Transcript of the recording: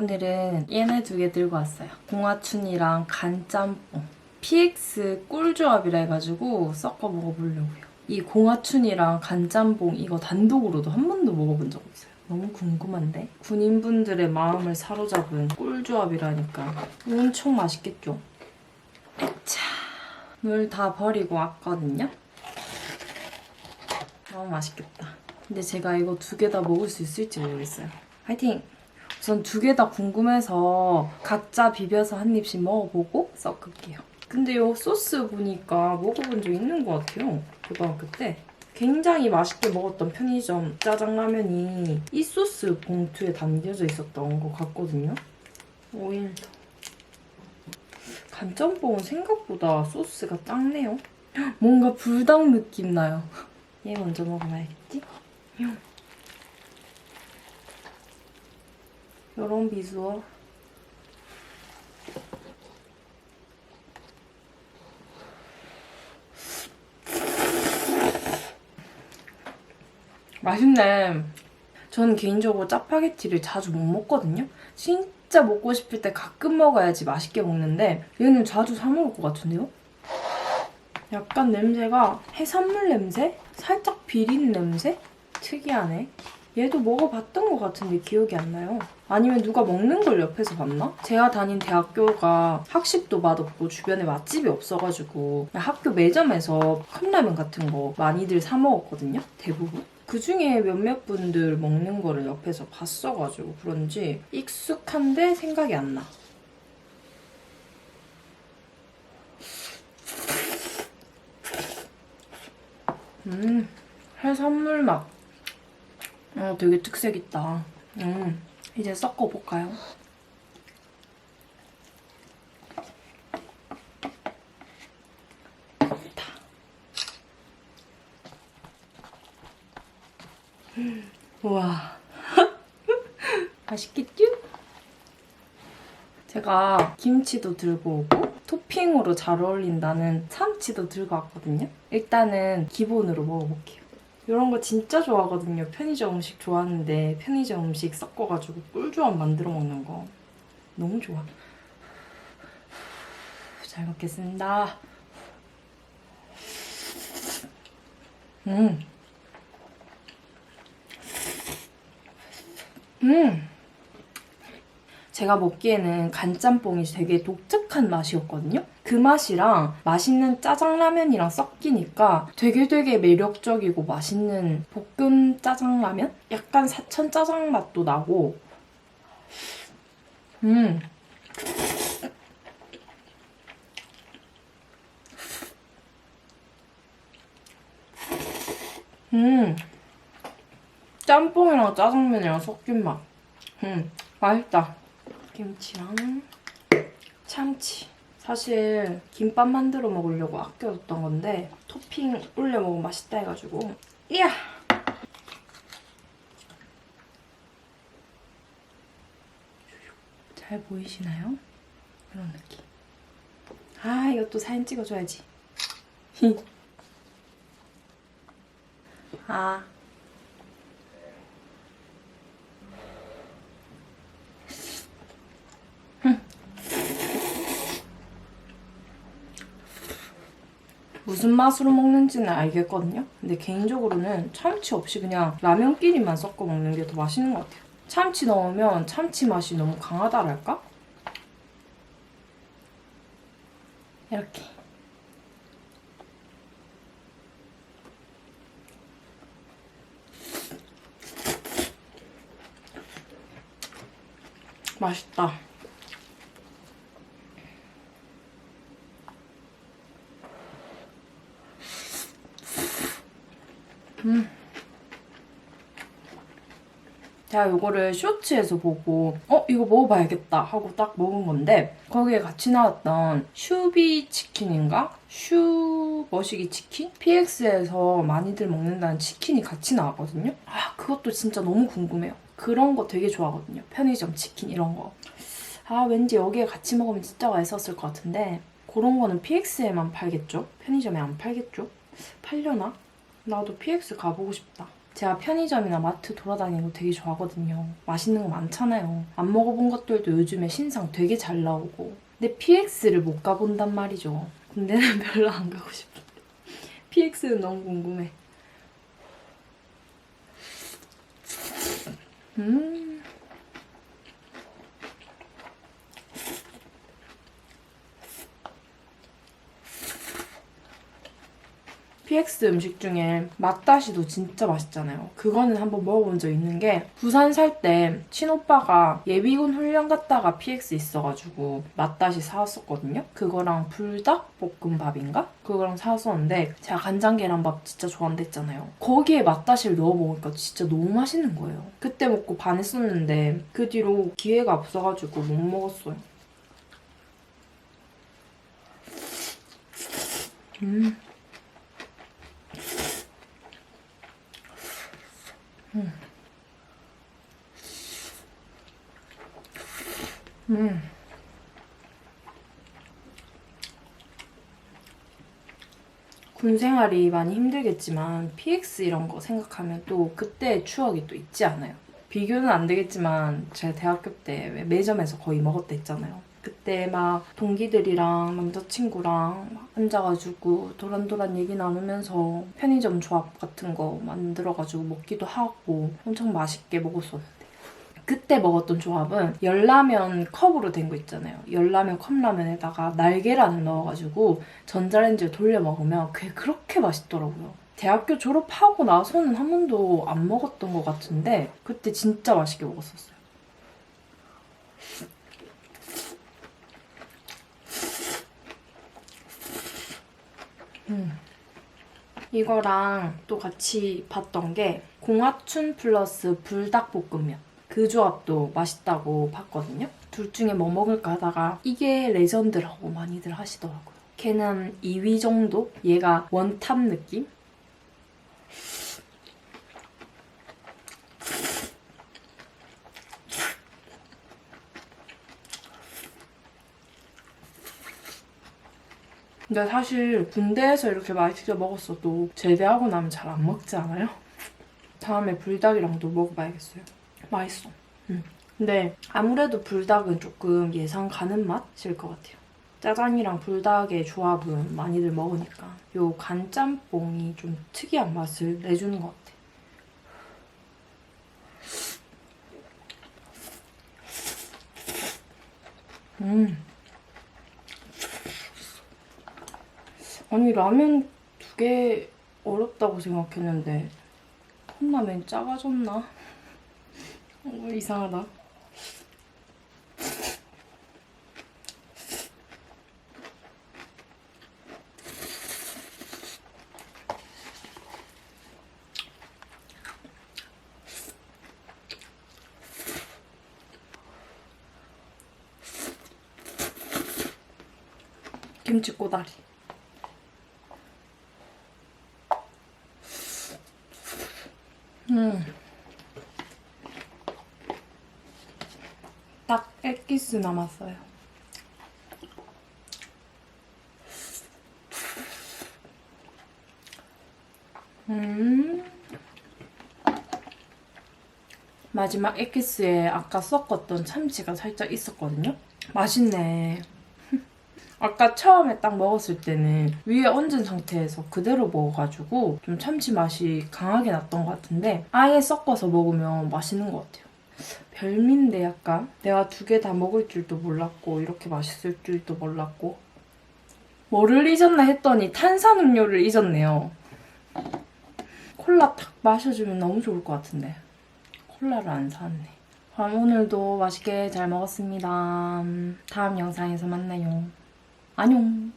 오늘은 얘네 두 개 들고 왔어요. 공화춘이랑 간짬뽕. PX 꿀조합이라 해가지고 섞어 먹어보려고요. 이 공화춘이랑 간짬뽕 이거 단독으로도 한 번도 먹어본 적 없어요. 너무 궁금한데? 군인분들의 마음을 사로잡은 꿀조합이라니까 엄청 맛있겠죠? 에차 물 다 버리고 왔거든요? 너무 맛있겠다. 근데 제가 이거 두 개 다 먹을 수 있을지 모르겠어요. 화이팅! 우선 두개 다 궁금해서 각자 비벼서 한 입씩 먹어보고 섞을게요. 근데 이 소스 보니까 먹어본 적 있는 것 같아요. 고등학교 때. 굉장히 맛있게 먹었던 편의점 짜장라면이 이 소스 봉투에 담겨져 있었던 것 같거든요. 오일. 간짬뽕은 생각보다 소스가 작네요. 뭔가 불닭 느낌 나요. 얘 먼저 먹어봐야겠지? 요런 비주얼. 맛있네. 저는 개인적으로 짜파게티를 자주 못 먹거든요. 진짜 먹고 싶을 때 가끔 먹어야지 맛있게 먹는데 얘는 자주 사 먹을 것 같은데요? 약간 냄새가 해산물 냄새? 살짝 비린 냄새? 특이하네. 얘도 먹어봤던 것 같은데 기억이 안 나요. 아니면 누가 먹는 걸 옆에서 봤나? 제가 다닌 대학교가 학식도 맛없고 주변에 맛집이 없어가지고 학교 매점에서 컵라면 같은 거 많이들 사 먹었거든요. 대부분. 그 중에 몇몇 분들 먹는 거를 옆에서 봤어가지고 그런지 익숙한데 생각이 안 나. 음, 해산물 맛. 어, 되게 특색 있다. 음, 이제 섞어 볼까요? 좋다. 음, 우와. 맛있겠죠? 제가 김치도 들고 오고 토핑으로 잘 어울린다는 참치도 들고 왔거든요. 일단은 기본으로 먹어볼게요. 이런 거 진짜 좋아하거든요. 편의점 음식 좋아하는데 편의점 음식 섞어가지고 꿀조합 만들어 먹는 거 너무 좋아. 잘 먹겠습니다. 음. 음. 제가 먹기에는 간짬뽕이 되게 독특한 맛이었거든요. 그 맛이랑 맛있는 짜장라면이랑 섞이니까 되게 되게 매력적이고 맛있는 볶음 짜장라면? 약간 사천 짜장 맛도 나고 음. 음. 짬뽕이랑 짜장면이랑 섞인 맛. 음. 맛있다. 김치랑 참치. 사실 김밥 만들어 먹으려고 아껴뒀던 건데 토핑 올려 먹으면 맛있다 해가지고 이야! 잘 보이시나요? 이런 느낌. 아 이것도 사진 찍어줘야지. 아 무슨 맛으로 먹는지는 알겠거든요. 근데 개인적으로는 참치 없이 그냥 라면끼리만 섞어 먹는 게 더 맛있는 것 같아요. 참치 넣으면 참치 맛이 너무 강하다랄까? 이렇게. 맛있다. 제가 이거를 쇼츠에서 보고 어 이거 먹어봐야겠다 하고 딱 먹은 건데 거기에 같이 나왔던 슈비 치킨인가? 슈 머시기 치킨? PX에서 많이들 먹는다는 치킨이 같이 나왔거든요. 아 그것도 진짜 너무 궁금해요. 그런 거 되게 좋아하거든요. 편의점 치킨 이런 거. 아 왠지 여기에 같이 먹으면 진짜 맛있었을 것 같은데 그런 거는 PX에만 팔겠죠? 편의점에 안 팔겠죠? 팔려나? 나도 PX 가보고 싶다. 제가 편의점이나 마트 돌아다니는 거 되게 좋아하거든요. 맛있는 거 많잖아요. 안 먹어본 것들도 요즘에 신상 되게 잘 나오고. 근데 PX를 못 가본단 말이죠. 군대는 별로 안 가고 싶어. PX는 너무 궁금해. 음. PX 음식 중에 맛다시도 진짜 맛있잖아요. 그거는 한번 먹어본 적 있는 게 부산 살 때 친오빠가 예비군 훈련 갔다가 PX 있어가지고 맛다시 사왔었거든요. 그거랑 불닭 볶음밥인가? 그거랑 사왔었는데 제가 간장 계란밥 진짜 좋아한다 했잖아요. 거기에 맛다시를 넣어 먹으니까 진짜 너무 맛있는 거예요. 그때 먹고 반했었는데 그 뒤로 기회가 없어가지고 못 먹었어요. 음. 음. 군 생활이 많이 힘들겠지만 PX 이런 거 생각하면 또 그때의 추억이 또 있지 않아요. 비교는 안 되겠지만 제가 대학교 때왜 매점에서 거의 먹었다 했잖아요. 그때 막 동기들이랑 남자친구랑 막 앉아가지고 도란도란 얘기 나누면서 편의점 조합 같은 거 만들어가지고 먹기도 하고 엄청 맛있게 먹었었는데 그때 먹었던 조합은 열라면 컵으로 된 거 있잖아요. 열라면 컵라면에다가 날계란을 넣어가지고 전자레인지에 돌려 먹으면 그게 그렇게 맛있더라고요. 대학교 졸업하고 나서는 한 번도 안 먹었던 것 같은데 그때 진짜 맛있게 먹었었어요. 음. 이거랑 또 같이 봤던 게 공화춘 플러스 불닭볶음면 그 조합도 맛있다고 봤거든요. 둘 중에 뭐 먹을까 하다가 이게 레전드라고 많이들 하시더라고요. 걔는 2위 정도? 얘가 원탑 느낌? 근데 사실 군대에서 이렇게 맛있게 먹었어도 제대하고 나면 잘 안 먹지 않아요? 다음에 불닭이랑도 먹어봐야겠어요. 맛있어. 음. 근데 아무래도 불닭은 조금 예상 가는 맛일 것 같아요. 짜장이랑 불닭의 조합은 많이들 먹으니까 요 간짬뽕이 좀 특이한 맛을 내주는 것 같아. 음. 아니 라면 두 개 어렵다고 생각했는데 컵라면 작아졌나? 어, 이상하다. 김치 꼬다리. 5주 남았어요. 음. 마지막 에기스에 아까 섞었던 참치가 살짝 있었거든요. 맛있네. 아까 처음에 딱 먹었을 때는 위에 얹은 상태에서 그대로 먹어가지고 좀 참치 맛이 강하게 났던 것 같은데 아예 섞어서 먹으면 맛있는 것 같아요. 별미인데 약간 내가 두 개 다 먹을 줄도 몰랐고 이렇게 맛있을 줄도 몰랐고 뭐를 잊었나 했더니 탄산음료를 잊었네요. 콜라 탁 마셔주면 너무 좋을 것 같은데 콜라를 안 사왔네. 그럼 오늘도 맛있게 잘 먹었습니다. 다음 영상에서 만나요. 안녕.